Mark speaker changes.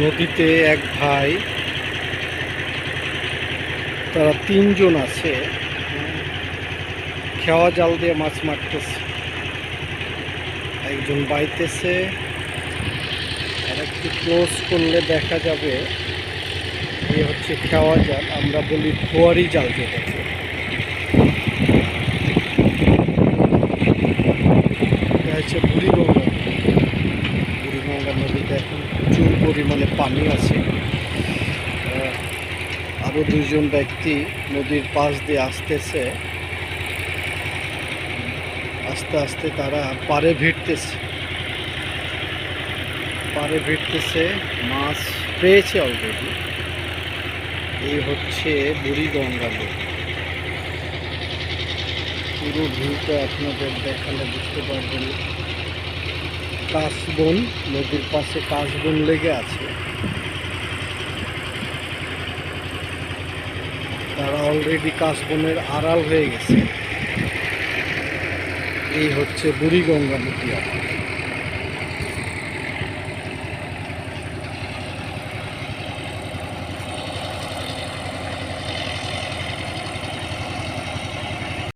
Speaker 1: নদীতে এক ভাই, তারা তিনজন আছে। খেওয়া জাল দিয়ে মাছ মারতেছে। একজন বাইতেছে। আর একটু ক্লোজ করলে দেখা যাবে এ হচ্ছে খেওয়া জাল। আমরা বলি খোয়ারি জাল এটা হচ্ছে বুড়িগঙ্গা নদীতে প্রচুর পরিমাণে পানি আছে। আহ, আরও দুইজন ব্যক্তি নদীর পাশ দিয়ে আসতেছে। আস্তে আস্তে তারা পারে ভিড়তেছে। পারে ভিড়তেছে মাছ পেয়েছে অলরেডি এই হচ্ছে বুড়িগঙ্গা নদী। পুরো ভিউটা আপনাদের দেখালে বুঝতে পারবেন। কাশবন নদীর পাশে কাশবন লেগে আছে। তারা অলরেডি কাশবনের আড়াল হয়ে গেছে। এই হচ্ছে বুড়িগঙ্গা নদী